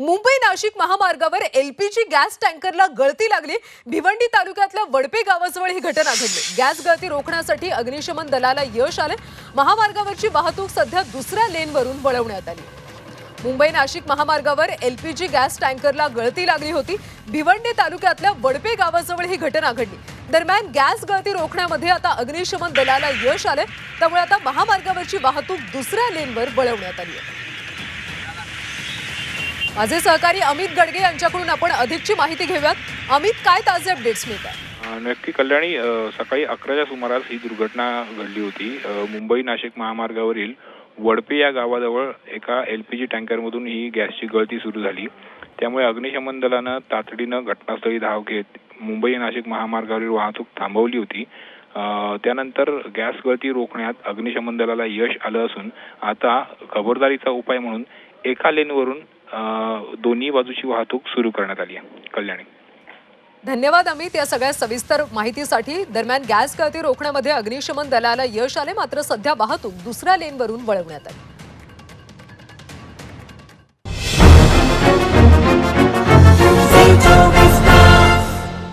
मुंबई नाशिक महामार्गावर LPG gas टँकरला गळती लागली. भिवंडी तालुक्यातल्या वडपे गावाजवळ ही घटना घडली. गॅस गळती रोखण्यासाठी अग्निशमन दलाला यश आले. महामार्गावरची वाहतूक सध्या दुसऱ्या लेनवरून वळवण्यात आली. मुंबई नाशिक महामार्गावर एलपीजी गॅस टँकरला गळती लागली होती. भिवंडी तालुक्यातल्या वडपे गावाजवळ ही घटना घडली. दरम्यान गॅस गळती रोखण्यामध्ये आता अग्निशमन दलाला यश आले. त्यामुळे आता महामार्गावरची वाहतूक दुसऱ्या लेनवर वळवण्यात आली आहे. माझे सहकारी अमित गडगे यांच्याकडून आपण अधिकची माहिती घेऊयात. अमित काय ताजे अपडेट्स मिळतात? नक्की कल्याणी सकाळी अकराच्या सुमारास ही दुर्घटना घडली होती. मुंबई नाशिक महामार्गावरील वडपे या गावाजवळ एका एल पी जी टँकरमधून ही गॅसची गळती सुरू झाली. त्यामुळे अग्निशमन दलानं तातडीनं घटनास्थळी धाव घेत मुंबई नाशिक महामार्गावरील वाहतूक थांबवली होती. त्यानंतर गॅस गळती रोखण्यात अग्निशमन दलाला यश आलं असून आता खबरदारीचा उपाय म्हणून एका लेनवरून दोन्ही बाजूची वाहतूक सुरू करण्यात आली आहे. कल्याणी. धन्यवाद अमित या सगळ्या सविस्तर माहितीसाठी. दरम्यान गॅस गळती रोखण्यामध्ये अग्निशमन दलाला यश आले मात्र सध्या वाहतूक दुसऱ्या लेनवरून वळवण्यात आली.